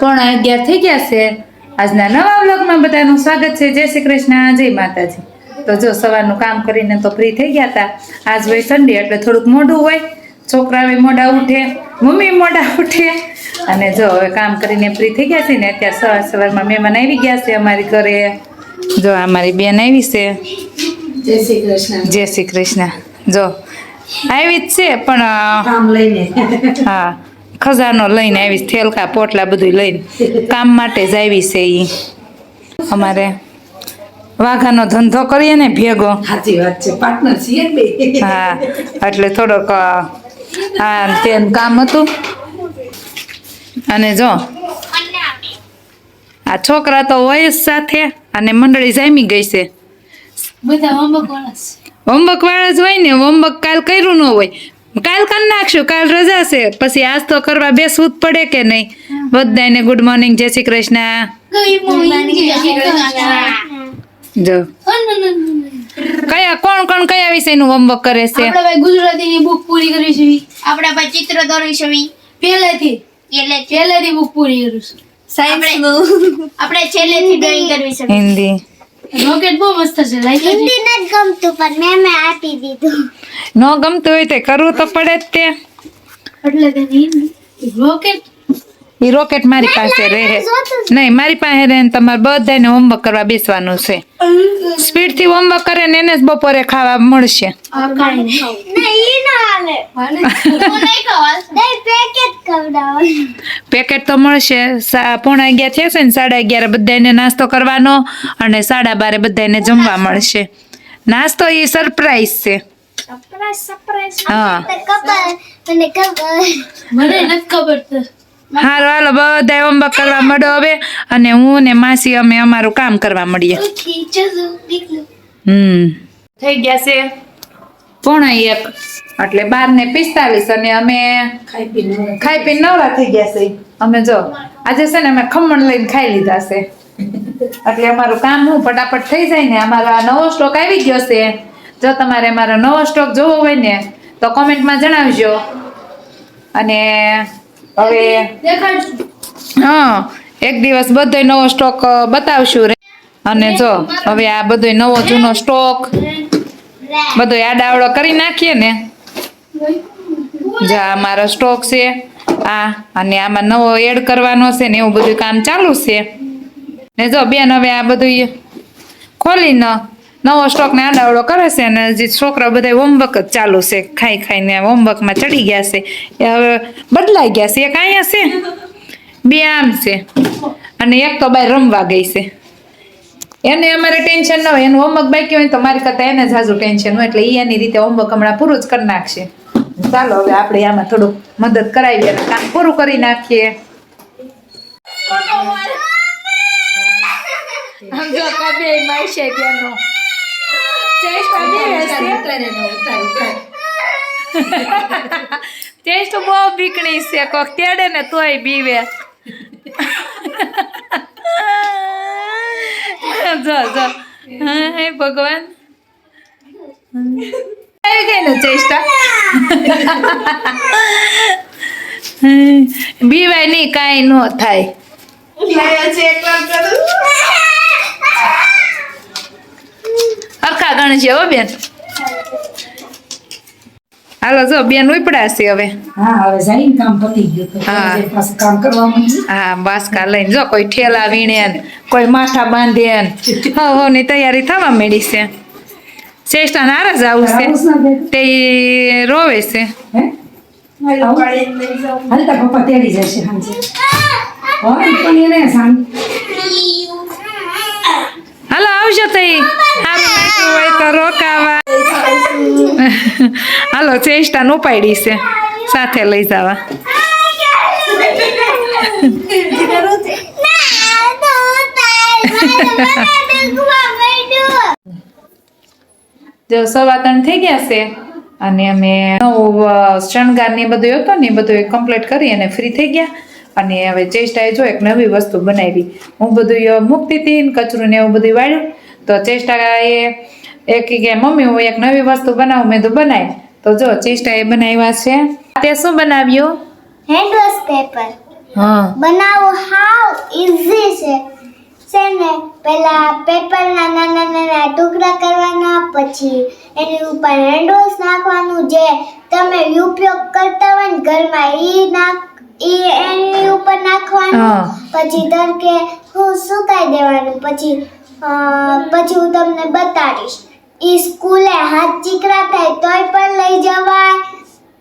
પોણા અગિયાર થઈ ગયા છે. આજના નવા વ્લોગમાં બધાનું સ્વાગત છે. જય શ્રી કૃષ્ણ જય માતાજી. તો જો સવારનું કામ કરીને તો ફ્રી થઈ ગયા હતા આજ હોય સન્ડે એટલે થોડુંક મોડું હોય. છોકરાઓ મોડા ઉઠે મમ્મી મોડા ઉઠે. અને જો હવે કામ કરીને ફ્રી થઈ ગયા છે ને અત્યારે સવાર સવારમાં મહેમાન આવી ગયા છે અમારી ઘરે. જો અમારી બેન આવી છે. જય શ્રી કૃષ્ણ. જય શ્રી કૃષ્ણ. જો આવી જ છે પણ લઈને. હા. ખજાનો લઈને આવીશ થેલકા પોટલા બધું લઈને. કામ માટે જ આવી છે એ અમારે વાઘાનો ધંધો કરીએ ને ભેગો. સાચી વાત છે પાર્ટનર છીએ બે. હા એટલે થોડોક હા તેમ તેનું કામ હતું. અને જો આ છોકરા તો હોય સાથે અને મંડળી જામી ગઈ છે. બધા છે હોમવર્ક વાળા જ હોય ને હોમવર્ક કાલ કર્યું ન હોય. કાલ કરી નાખશું કાલ રજા છે. પછી આજ તો કરવા બેસવું જ પડે કે નહીં? બધાને ગુડ મોર્નિંગ જય શ્રી કૃષ્ણ. જો. કયા કોણ કોણ કયા વિષયનું હોમવર્ક કરે છે? આપણે ભાઈ ગુજરાતીની બુક પૂરી કરી છે આપણે પછી ચિત્ર દોરી છે પહેલેથી. એટલે પહેલેથી બુક પૂરી કરું સાહેબ આપણે આપણે છેલ્લેથી ડ્રોઈંગ કરવી છે. હિન્દી. રોકેટ બહુ મસ્ત છે લાઈક હિન્દી નથી ગમતું પણ મેં મેં આપી દીધું. ન ગમતું હોય તે કરવું તો પડે જ તે. એટલે તે હિન્દી રોકેટ એ રોકેટ મારી પાસે રહે. નહીં મારી પાસે રહે ને તમારે બધાને હોમવર્ક કરવા બેસવાનું છે. સ્પીડથી હોમવર્ક કરે ને એને જ બપોરે ખાવા મળશે. પેકેટ તો મળશે. સા- પોણા અગિયાર થશે ને સાડા અગિયારે બધાને નાસ્તો કરવાનો અને સાડા બારે બધાને જમવા મળશે. નાસ્તો એ સરપ્રાઈઝ છે. સરપ્રાઈઝ સરપ્રાઈઝ હા. મને ખબર. મને નથી ખબર હારો હાલો બધા હોમવર્ક કરવા મળો હવે. અને હું ને માસી અમે અમારું કામ કરવા મળીએ. હમ. થઈ ગયા છે? પોણા એક. એટલે બાર ને પિસ્તાલીસ અને અમે ખાઈ પીને ખાઈ પીને નવરા થઈ ગયા છે. અમે જો આજે છે ને અમે ખમણ લઈને ખાઈ લીધા છે. એટલે અમારું કામ હું ફટાફટ થઈ જાય ને અમારો આ નવો સ્ટોક આવી ગયો છે. જો તમારે મારો નવો સ્ટોક જોવો હોય ને તો કોમેન્ટમાં જણાવજો. અને હવે હા, એક દિવસ બધો નવો સ્ટોક બતાવશું અને જો, હવે આ બધો નવો જૂનો સ્ટોક બધો આડાવડો કરી નાખીએ ને. જા, અમારો સ્ટોક છે. આ, અને આમાં નવો એડ કરવાનો છે ને, એવું બધું કામ ચાલુ છે. ને જો, બેન, હવે આ બધું ખોલીને નવો સ્ટોક ને આડાવડો કરે છે અને જે છોકરા બધા હોમવર્ક જ ચાલુ છે, ખાઈ ખાઈને હોમવર્કમાં ચડી ગયા છે. એ હવે બદલાઈ ગયા છે. એક અહીંયા છે, બે આમ છે. અને એક તો બાય રમવા ગઈ છે. એને અમારે ટેન્શન ન હોય. એનું હોમવર્ક બાકી હોય તો મારી કરતાં એને જ હાજુ ટેન્શન હોય. એટલે એ એની રીતે હોમવર્ક હમણાં પૂરું જ કરી નાખશે. ચાલો હવે આપણે આમાં થોડુંક મદદ કરાવીએ અને કામ પૂરું કરી નાખીએ. સમજો કબે મારશે ત્યાંનો ચેસ્ટ ચેસ્ટ બહુ બીકણી છે કોક તેડે ને તોય બીવે. જો જો. હા, હે ભગવાન. આવી ગઈ ને ચેષ્ટા બીવાય નહીં કાંઈ ન થાય. અરખા ગણજે હો બેન. હાલો જો બેન ઉપડાશે હવે. હા હવે જઈને કામ પતી ગયું તો હા. કામ કરવા હા બાસકા લઈને જો કોઈ ઠેલા વીણે કોઈ માથા બાંધે હો હો ની તૈયારી થવા મળી છે. શ્રેષ્ઠા નારાજ આવું છે. તે રોવે છે? હાલ પપ્પા તેડી જશે સાંજે. આવજો તઈ. તો રોકાવા હાલો ચેષ્ટા નો પાડી સાથે લઈ જવા. જો, સવા ત્રણ થઈ ગયા છે અને અમે શણગાર ને એ બધું હતો ને એ બધું કમ્પ્લીટ કરી અને ફ્રી થઈ ગયા. અને હવે ચેષ્ટાએ જો એક નવી વસ્તુ બનાવી. હું બધું મૂકતી હતી કચરું ને એવું બધું વાળ્યું. તો ચેષ્ટા એ કે મમ્મી હું એક નવી વસ્તુ બનાવું. મેં તો બનાવી તો જો ચેષ્ટાએ બનાવ્યા છે. તે શું બનાવ્યું? હેન્ડ વોશ પેપર હા. બનાવો હાવ ઈઝી છે. છે ને પહેલા પેપરના નાના નાના ટુકડા કરવાના પછી એની ઉપર હેન્ડવોશ નાખવાનું જે તમે ઉપયોગ કરતા હોય ને ઘરમાં એ નાખ ઈ એની ઉપર નાખવાનું પછી તરકે હું સુકાઈ દેવાનું પછી પછી હું તમને બતાડીશ. સ્કૂલે હાથ ચીકરા થાય તોય પણ લઈ જવાય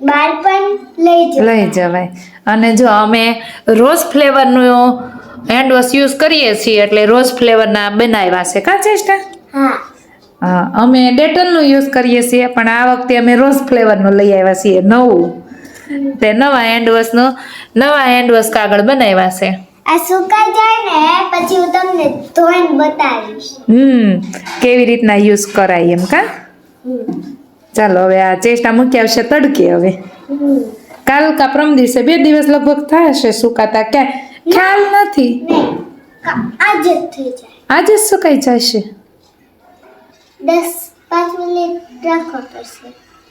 બહાર પણ લઈ જવાય. લઈ જવાય. અને જો અમે રોઝ ફ્લેવરનું હેન્ડ વોશ યુઝ કરીએ છીએ એટલે રોઝ ફ્લેવરના બનાવ્યા છે. કા ચેષ્ટા હા. હા અમે ડેટલનું યુઝ કરીએ છીએ પણ આ વખતે અમે રોઝ ફ્લેવરનું લઈ આવ્યા છીએ નવું. તે નવા હેન્ડવોશનું નવા હેન્ડવોશ કાગળ બનાવ્યા છે. આ સુકાઈ જાય ને પછી હું તમને ધોઈને બતાવીશ. હમ કેવી રીતના યુઝ કરાય એમ કા? ચાલો હવે આ ચેષ્ટા મૂકી આવશે તડકે હવે. કાલ કા પ્રમ દિવસે બે દિવસ લગભગ થશે સુકાતા કે ખ્યાલ નથી. આજે જ થઈ જાય. આજે સુકાઈ જશે? દસ પાંચ મિનિટ રાખવા પડશે.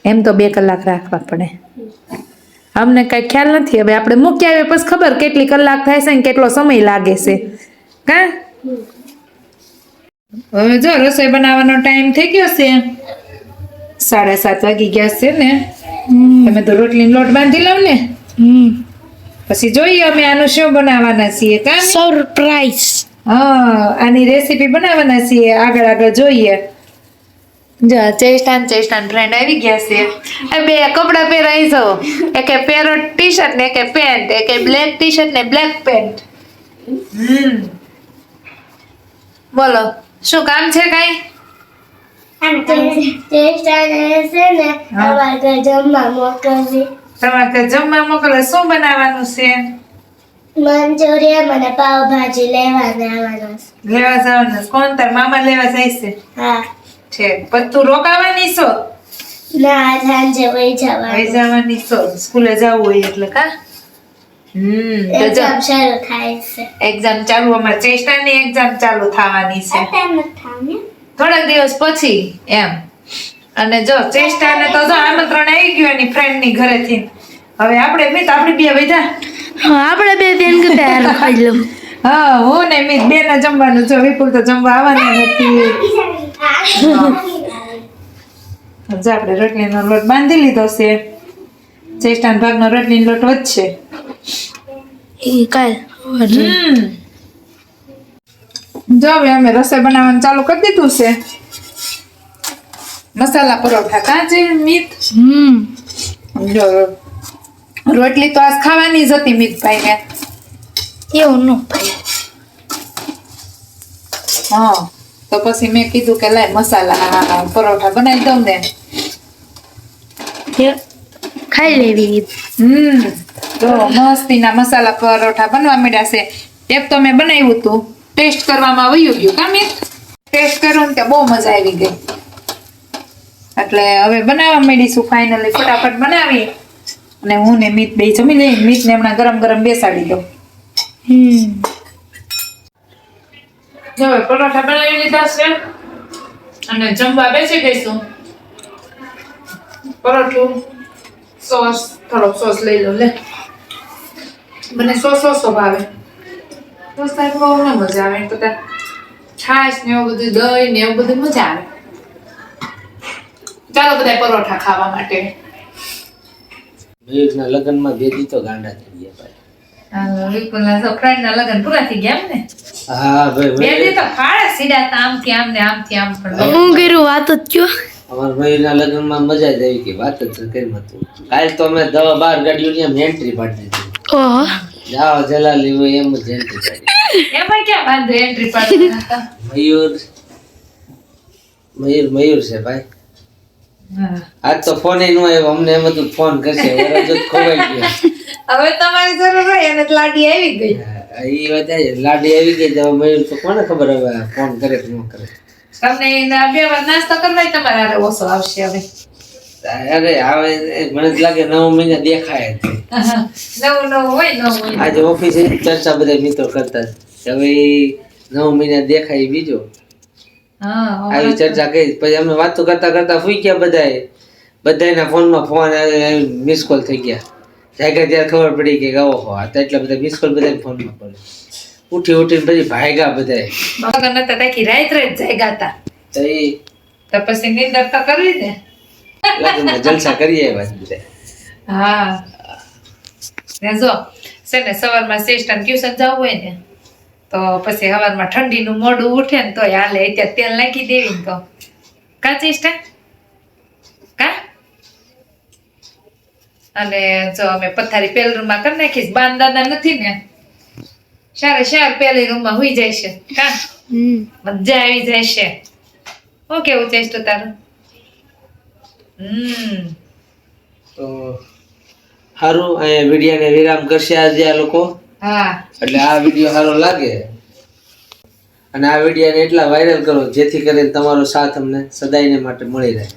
એમ તો બે કલાક રાખવા પડે. અમને કઈ ખ્યાલ નથી. હવે આપણે મૂકી આવીએ પછી ખબર કેટલી કલાક થાય છે ને કેટલો સમય લાગે છે. કા? હવે જો રસોઈ બનાવવાનો ટાઈમ થઈ ગયો છે. સાડા સાત વાગી ગયા છે ને. તમે તો રોટલીનો લોટ બાંધી લઉં ને. પછી જોઈએ અમે આનું શું બનાવવાના છીએ કા? સરપ્રાઈઝ હા આની રેસીપી બનાવવાના છીએ. આગળ આગળ જોઈએ. જો ચેસ્ટાન ચેસ્ટાન ફ્રેન્ડ આવી ગયા છે. આ બે કપડા પહેરાઈ છો એક પેરોટ ટી શર્ટ ને એકે પેન્ટ એકે બ્લેક ટી શર્ટ ને બ્લેક પેન્ટ બોલો શું કામ છે કાઈ? જમવા મોકલવી તમારે જમવા મોકલે શું બનાવવાનું છે? મંચુરિયન અને પાવભાજી લેવા જવાના લેવા જવાનું. કોણ તાર મામા લેવા જાય છે? હા. છે. પણ તું રોકાવાની છો ના સાંજે વહી હવે જવાનું જવાની છો સ્કૂલે જવું હોય એટલે કા? હમ તો એક્ઝામ શરૂ થાય છે. એક્ઝામ ચાલુ. અમારે ચેષ્ટાની એક્ઝામ ચાલુ થવાની છે. થોડાક દિવસ પછી એમ. અને જો ચેસ્ટાને તો જો આમંત્રણ આવી ગયું એની ફ્રેન્ડની ઘરેથી. હવે આપણે મિત આપણે બે બધા હા આપણે બે બેન કે તૈયાર ખાઈ લઉં. હા હું ને મિત બે ને જમવાનું જો વિપુલ તો જમવા આવવાના નથી. જો આપણે રોટલીનો લોટ બાંધી લીધો છે. ચેષ્ટાન ભાગનો રોટલીનો લોટ વધશે. એ કાલ જો હવે અમે રસોઈ બનાવવાનું ચાલુ કરી દીધું છે. મસાલા પરોઠા કાચે મીત હમ. જો રોટલી તો આજ ખાવાની જ હતી મીતભાઈ ને એવું ન ભાઈ હા. તો પછી મેં કીધું કે લાય મસાલા પરોઠા બનાવી દઉં ને. ખાઈ લેવી. હમ તો મસ્તીના મસાલા પરોઠા બનવા માંડ્યા છે. એક તો મેં બનાવ્યું હતું ટેસ્ટ કરવામાં વયું ગયું કામ ટેસ્ટ કર્યું ને કે બહુ મજા આવી ગઈ. એટલે હવે બનાવવા માંડીશું ફાઇનલી ફટાફટ બનાવી. અને હું ને મીત બે જમી લઈ મીત ને હમણાં ગરમ ગરમ બેસાડી દઉં. હમ. જો હવે પરોઠા બનાવી લીધા છે. અને જમવા બેસી ગઈશું પરોઠું, સોસ, થોડોક સોસ લઈ લો, લે. મને સોસ સોસો ભાવે સોસ થાય બહુ ન મજા આવે. તો ત્યાં છાશ ને એવું બધું, દહીં ને એવું બધું મજા આવે. ચાલો બધા પરોઠા ખાવા માટે. મયુરના લગ્નમાં ભેદી તો ગાંડા થઈ ગયા ભાઈ. એન્ટ્રી પાડી દીધી જલાલી હોય એમ જ એન્ટ્રી પાડી મયુર મયુર મયુર છે ભાઈ આજ તો ફોન નો આવ્યો, અમને એમ હતું ફોન કરશે ખોવાઈ ગયો હવે તમારી જરૂર હોય અને લાડી આવી ગઈ. એ વાત લાડી આવી ગઈ તો મયુર તો કોને ખબર હવે ફોન કરે કે ન કરે. તમને બે વાર નાસ્તો કરવા તમારે હારે ઓછો આવશે હવે. અરે હવે મને જ લાગે નવ મહિના દેખાય. નવું નવું હોય નવું આજે ઓફિસે ચર્ચા બધા મિત્રો કરતા હવે નવ મહિના દેખાય બીજો. હા આવી ચર્ચા કરી. પછી અમે વાતો કરતા કરતા ફૂઈ ગયા બધાએ બધાના ફોનમાં ફોન મિસ કોલ થઈ ગયા. જાગ્યા ત્યારે ખબર પડી કે ઓહો આ તો એટલા બધા મિસ કોલ બધા ફોનમાં પડે. ઉઠી ઉઠીને પછી ભાગ્યા બધા મગર નતા તાકી રાત રાત જાય ગાતા. તો એ તો પછી નીંદર તો કરવી ને. જલસા કરીએ એવા બધા. હા. ને જો છે ને સવારમાં સિસ્ટમ ટ્યુશન જવું હોય ને તો પછી સવારમાં ઠંડીનું મોઢું ઉઠે ને તોય હાલે અત્યારે તેલ નાખી દેવી ને તો. કા ચેષ્ટા કા? અને જો અમે પથારી પેલ રૂમમાં કરી નાખીશ બાન દાદા નથી ને? સારે શાર પેલી રૂમમાં હોઈ જાય છે કા મજા આવી જાય છે હું કેવું ચેષ્ટું તારું? હમ. તો સારું અહીંયા વિડીયોને વિરામ કરશે આજે આ લોકો. હા. એટલે આ વીડિયો સારો લાગે. અને આ વિડીયોને એટલા વાયરલ કરો જેથી કરીને તમારો સાથ અમને સદાયને માટે મળી રહે.